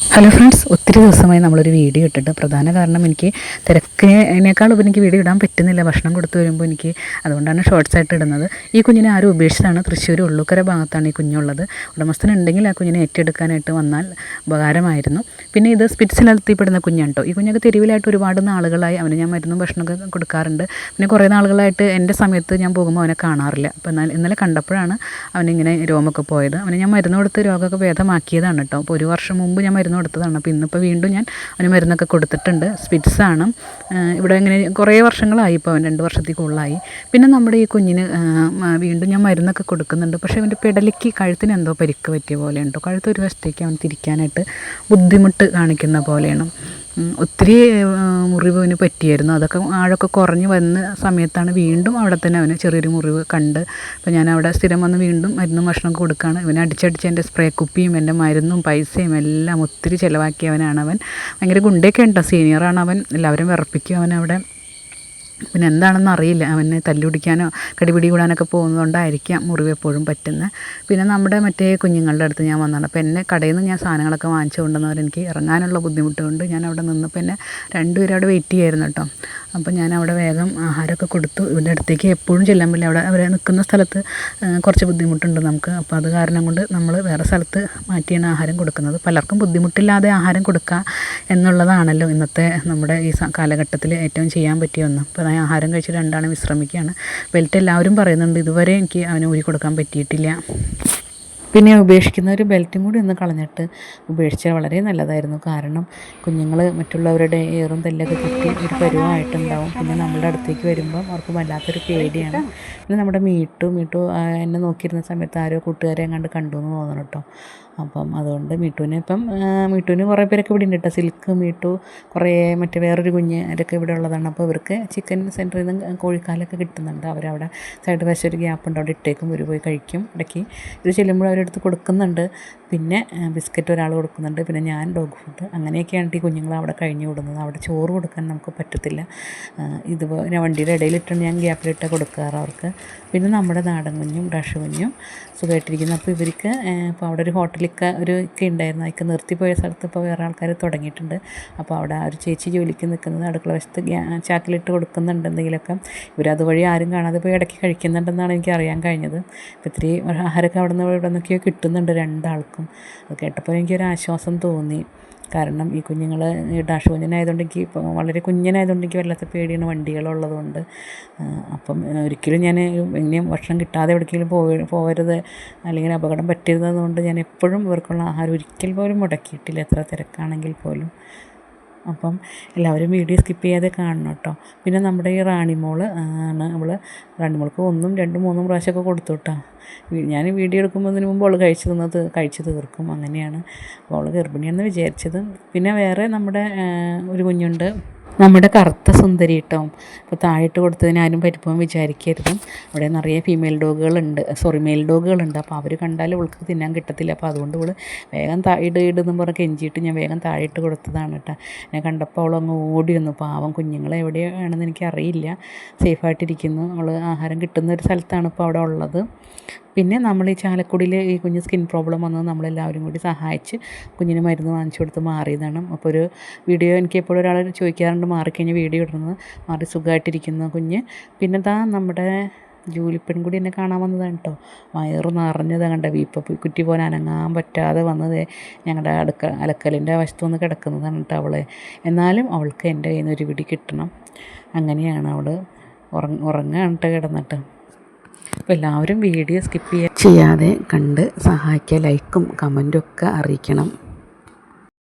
Hello friends ഒത്തിരി ദിവസമായി നമ്മളൊരു വീഡിയോ ഇട്ടിട്ട് പ്രധാന കാരണം എനിക്ക് തിരക്കിനേക്കാൾ ഉപരി എനിക്ക് വീഡിയോ ഇടാൻ പറ്റുന്നില്ല. ഭക്ഷണം കൊടുത്തു വരുമ്പോൾ എനിക്ക് അതുകൊണ്ടാണ് ഷോർട്സ് ആയിട്ട് ഇടുന്നത്. ഈ കുഞ്ഞിനെ ആരും ഉപേക്ഷിച്ചാണ് തൃശ്ശൂർ ഉള്ളുക്കര ഭാഗത്താണ് ഈ കുഞ്ഞുള്ളത്. ഉടമസ്ഥനുണ്ടെങ്കിൽ ആ കുഞ്ഞിനെ ഏറ്റെടുക്കാനായിട്ട് വന്നാൽ ഉപകാരമായിരുന്നു. പിന്നെ ഇത് സ്പിറ്റ്സിലെത്തിപ്പെടുന്ന കുഞ്ഞാണ് കേട്ടോ ഈ കുഞ്ഞൊക്കെ തെരുവിലായിട്ട് ഒരുപാട് നാളുകളായി അവന് ഞാൻ മരുന്നും ഭക്ഷണമൊക്കെ കൊടുക്കാറുണ്ട്. പിന്നെ കുറേ നാളുകളായിട്ട് എന്റെ സമയത്ത് ഞാൻ പോകുമ്പോൾ അവനെ കാണാറില്ല. അപ്പോൾ എന്നാൽ ഇന്നലെ കണ്ടപ്പോഴാണ് അവനിങ്ങനെ രോമൊക്കെ പോയത്. അവനെ ഞാൻ മരുന്ന് കൊടുത്ത് രോഗമൊക്കെ ഭേദമാക്കിയതാണ് കേട്ടോ അപ്പോൾ ഒരു വർഷം മുമ്പ് ഞാൻ മരുന്ന് കൊടുത്തതാണ്. അപ്പോൾ ഇന്നിപ്പോൾ വീണ്ടും ഞാൻ അവന് മരുന്നൊക്കെ കൊടുത്തിട്ടുണ്ട്. സ്പിറ്റ്സാണ് ഇവിടെ ഇങ്ങനെ കുറേ വർഷങ്ങളായി ഇപ്പോൾ അവൻ രണ്ട് വർഷത്തിൽ കൂടുതലായി. പിന്നെ നമ്മുടെ ഈ കുഞ്ഞിന് വീണ്ടും ഞാൻ മരുന്നൊക്കെ കൊടുക്കുന്നുണ്ട്. പക്ഷേ അവന്റെ പിടലിക്ക് കഴുത്തിന് എന്തോ പരിക്ക് പറ്റിയ പോലെയുണ്ടോ. കഴുത്ത് ഒരു വശത്തേക്ക് അവൻ തിരിക്കാനായിട്ട് ബുദ്ധിമുട്ട് കാണിക്കുന്ന പോലെയാണ്. ഒത്തിരി മുറിവ് അവന് പറ്റിയായിരുന്നു. അതൊക്കെ ആഴൊക്കെ കുറഞ്ഞ് വന്ന സമയത്താണ് വീണ്ടും അവിടെ തന്നെ അവന് ചെറിയൊരു മുറിവ് കണ്ട് അപ്പോൾ ഞാൻ അവിടെ സ്ഥിരം വന്ന് വീണ്ടും മരുന്നും ഭക്ഷണമൊക്കെ കൊടുക്കുകയാണ് ഇവനെ അടിച്ചടിച്ച് എന്റെ സ്പ്രേ കുപ്പിയും എന്റെ മരുന്നും പൈസയും എല്ലാം ഒത്തിരി ചിലവാക്കിയവനാണ് അവൻ. ഭയങ്കര ഗുണ്ടയൊക്കെ ഉണ്ടോ. സീനിയറാണ് അവൻ. എല്ലാവരും വിറപ്പിക്കും അവൻ അവിടെ പിന്നെ എന്താണെന്ന് അറിയില്ല. അവന് തല്ലുപിടിക്കാനോ കടിപിടി കൂടാനൊക്കെ പോകുന്നതുകൊണ്ടായിരിക്കാം മുറിവ് എപ്പോഴും പറ്റുന്നത്. പിന്നെ നമ്മുടെ മറ്റേ കുഞ്ഞുങ്ങളുടെ അടുത്ത് ഞാൻ വന്നതാണ്. അപ്പോൾ എന്നെ കടയിൽ നിന്ന് ഞാൻ സാധനങ്ങളൊക്കെ വാങ്ങിച്ചു കൊണ്ടുവന്നവർ എനിക്ക് ഇറങ്ങാനുള്ള ബുദ്ധിമുട്ടുകൊണ്ട് ഞാൻ അവിടെ നിന്നപ്പോൾ എന്നെ രണ്ടുപേരും അവിടെ വെയിറ്റ് ചെയ്യായിരുന്നു കേട്ടോ. അപ്പോൾ ഞാൻ അവിടെ വേഗം ആഹാരമൊക്കെ കൊടുത്തു. ഇവന്റെ അടുത്തേക്ക് എപ്പോഴും ചെല്ലാൻ പറ്റില്ല. അവിടെ അവരെ നിൽക്കുന്ന സ്ഥലത്ത് കുറച്ച് ബുദ്ധിമുട്ടുണ്ട് നമുക്ക്. അപ്പോൾ അത് കാരണം കൊണ്ട് നമ്മൾ വേറെ സ്ഥലത്ത് മാറ്റിയാണ് ആഹാരം കൊടുക്കുന്നത്. പലർക്കും ബുദ്ധിമുട്ടില്ലാതെ ആഹാരം കൊടുക്കുക എന്നുള്ളതാണല്ലോ ഇന്നത്തെ നമ്മുടെ ഈ കാലഘട്ടത്തിൽ ഏറ്റവും ചെയ്യാൻ പറ്റിയ ഒന്ന്. അപ്പോൾ ഞാൻ ആഹാരം കഴിച്ച് രണ്ടാണ് വിശ്രമിക്കുകയാണ്. ബെൽറ്റ് എല്ലാവരും പറയുന്നുണ്ട് ഇതുവരെ എനിക്ക് അവന് ഊരി കൊടുക്കാൻ പറ്റിയിട്ടില്ല. പിന്നെ ഉപേക്ഷിക്കുന്ന ഒരു ബെൽറ്റും കൂടി ഒന്ന് കളഞ്ഞിട്ട് ഉപേക്ഷിച്ചാൽ വളരെ നല്ലതായിരുന്നു. കാരണം കുഞ്ഞുങ്ങൾ മറ്റുള്ളവരുടെ ഏറും തെല്ലൊക്കെ കിട്ടി ഒരു പരുവമായിട്ടുണ്ടാവും പിന്നെ നമ്മുടെ അടുത്തേക്ക് വരുമ്പം അവർക്ക് വല്ലാത്തൊരു പേടിയാണ്. പിന്നെ നമ്മുടെ മീട്ടു മീട്ടു എന്നെ നോക്കിയിരുന്ന സമയത്ത് ആരോ കൂട്ടുകാരെ കണ്ട് കണ്ടു എന്ന് തോന്നണം കേട്ടോ അപ്പം അതുകൊണ്ട് മീട്ടുവിനെ ഇപ്പം മീട്ടുവിന് കുറേ പേരൊക്കെ ഇവിടെ ഉണ്ട് കേട്ടോ. സിൽക്ക് മീട്ടു കുറേ മറ്റേ വേറൊരു കുഞ്ഞ് അവരൊക്കെ ഇവിടെ ഉള്ളതാണ്. അപ്പോൾ ഇവർക്ക് ചിക്കൻ സെന്ററിൽ നിന്ന് കോഴിക്കാലൊക്കെ കിട്ടുന്നുണ്ട്. അവരവിടെ സൈഡ് വശം ഒരു ഗ്യാപ്പ് ഉണ്ട്. അവിടെ ഇട്ടേക്കും. ഇവർ പോയി കഴിക്കും ഇടയ്ക്ക്. ഇത് ചെല്ലുമ്പോൾ അവരെടുത്ത് കൊടുക്കുന്നുണ്ട്. പിന്നെ ബിസ്ക്കറ്റ് ഒരാൾ കൊടുക്കുന്നുണ്ട്. പിന്നെ ഞാൻ ഡോഗ് ഫുഡ് അങ്ങനെയൊക്കെയാണ് ഈ കുഞ്ഞുങ്ങൾ അവിടെ കഴിഞ്ഞു വിടുന്നത്. അവിടെ ചോറ് കൊടുക്കാൻ നമുക്ക് പറ്റത്തില്ല. ഇതുപോലെ വണ്ടിയുടെ ഇടയിലിട്ടാണ് ഞാൻ ഗ്യാപ്പിലിട്ട് കൊടുക്കാറ് അവർക്ക്. പിന്നെ നമ്മുടെ നാടൻ കുഞ്ഞും ഡഷ് കുഞ്ഞും സുഖമായിട്ടിരിക്കുന്നു. അപ്പോൾ ഇവർക്ക് ഇപ്പോൾ അവിടെ ഒരു ഹോട്ടലിലൊക്കെ ഒരു ഒക്കെ ഉണ്ടായിരുന്നു. അതൊക്കെ നിർത്തിപ്പോയ സ്ഥലത്ത് ഇപ്പോൾ വേറെ ആൾക്കാർ തുടങ്ങിയിട്ടുണ്ട്. അപ്പോൾ അവിടെ ആ ഒരു ചേച്ചി ജോലിക്ക് നിൽക്കുന്നത് അടുക്കള വശത്ത് ചാക്കിലിട്ട് കൊടുക്കുന്നുണ്ട് എന്തെങ്കിലുമൊക്കെ. ഇവർ അതുവഴി ആരും കാണാതെ പോയി ഇടയ്ക്ക് കഴിക്കുന്നുണ്ടെന്നാണ് എനിക്ക് അറിയാൻ കഴിഞ്ഞത്. അപ്പോൾ ഇത്തിരി ആഹാരമൊക്കെ അവിടെ നിന്ന് ഇവിടെ നിന്നൊക്കെയോ കിട്ടുന്നുണ്ട് രണ്ടാൾക്കും. അത് കേട്ടപ്പോൾ എനിക്കൊരു ആശ്വാസം തോന്നി. കാരണം ഈ കുഞ്ഞുങ്ങൾ ഈ ഡാഷ് കുഞ്ഞിനായതുകൊണ്ട് എനിക്ക് വളരെ കുഞ്ഞനായതുകൊണ്ടെങ്കിൽ വല്ലാത്ത പേടിയാണ് വണ്ടികളുള്ളതുകൊണ്ട്. അപ്പം ഒരിക്കലും ഞാൻ ഇനിയും ഭക്ഷണം കിട്ടാതെ എവിടേക്കെങ്കിലും പോവ പോവരുത് അല്ലെങ്കിൽ അപകടം പറ്റരുതെന്നുകൊണ്ട് ഞാൻ എപ്പോഴും ഇവർക്കുള്ള ആഹാരം ഒരിക്കൽ പോലും മുടക്കിയിട്ടില്ല. എത്ര തിരക്കാണെങ്കിൽ പോലും. അപ്പം എല്ലാവരും വീഡിയോ സ്കിപ്പ് ചെയ്യാതെ കാണണം കേട്ടോ. പിന്നെ നമ്മുടെ ഈ റാണിമോൾ ആണ് അവൾ റാണിമോൾക്ക് ഒന്നും രണ്ടും മൂന്നും പ്രാവശ്യമൊക്കെ കൊടുത്തു കേട്ടോ. ഞാൻ വീഡിയോ എടുക്കുമ്പോൾ മുമ്പ് അവൾ കഴിച്ചു തന്നത് കഴിച്ചു തീർക്കും. അങ്ങനെയാണ്. അപ്പോൾ അവൾ ഗർഭിണിയാണെന്ന് വിചാരിച്ചത്. പിന്നെ വേറെ നമ്മുടെ ഒരു കുഞ്ഞുണ്ട്. നമ്മുടെ കറുത്ത സുന്ദരി കേട്ടോ അപ്പോൾ താഴിട്ട് കൊടുത്തതിന് ആരും പരിഭവം വിചാരിക്കരുത്. അവിടെ നിറയെ ഫീമെയിൽ ഡോഗുകളുണ്ട് സോറി മെയിൽ ഡോഗുകളുണ്ട് അപ്പോൾ അവർ കണ്ടാൽ ഇവൾക്ക് തിന്നാൻ കിട്ടത്തില്ല. അപ്പോൾ അതുകൊണ്ട് ഇവൾ വേഗം താഴെ ഇട് ഇടുന്ന് പറഞ്ഞ് കെഞ്ചിയിട്ട് ഞാൻ വേഗം താഴിട്ട് കൊടുത്തതാണ് കേട്ടോ ഞാൻ കണ്ടപ്പോൾ അവൾ അങ്ങ് ഓടി വന്നു. പാവം കുഞ്ഞുങ്ങളെ എവിടെയാണെന്ന് എനിക്കറിയില്ല. സേഫായിട്ടിരിക്കുന്നു. അവൾ ആഹാരം കിട്ടുന്ന ഒരു സ്ഥലത്താണ് ഇപ്പോൾ അവിടെ ഉള്ളത്. പിന്നെ നമ്മൾ ഈ ചാലക്കുടിയിൽ ഈ കുഞ്ഞ് സ്കിൻ പ്രോബ്ലം വന്നത് നമ്മളെല്ലാവരും കൂടി സഹായിച്ച് കുഞ്ഞിന് മരുന്ന് വാങ്ങിച്ചു കൊടുത്ത് മാറിയതാണ്. അപ്പോൾ ഒരു വീഡിയോ എനിക്ക് എപ്പോഴും ഒരാൾ ചോദിക്കാറുണ്ട് മാറിക്കഴിഞ്ഞ് വീഡിയോ ഇടുന്നത് മാറി സുഖമായിട്ടിരിക്കുന്ന കുഞ്ഞ്. പിന്നെ താ നമ്മുടെ ജൂലിപ്പൻ പെൺകുടി എന്നെ കാണാൻ വന്നതാണ് കേട്ടോ വയറ് നിറഞ്ഞത് കണ്ട വീപ്പ കുറ്റി പോലെ അനങ്ങാൻ പറ്റാതെ വന്നത് ഞങ്ങളുടെ അടുക്ക അലക്കലിന്റെ വശത്ത് വന്ന് കിടക്കുന്നതാണ് കേട്ടോ അവളെ. എന്നാലും അവൾക്ക് എന്റെ കയ്യിൽ നിന്ന് ഒരു പിടി കിട്ടണം. അങ്ങനെയാണ് അവൾ ഉറങ്ങ ഉറങ്ങാണ് കേട്ടോ കിടന്നിട്ട്. അപ്പോൾ എല്ലാവരും വീഡിയോ സ്കിപ്പ് ചെയ്യാതെ കണ്ട് സഹായിക്കുക ലൈക്കും കമന്റും ഒക്കെ അറിയിക്കണം.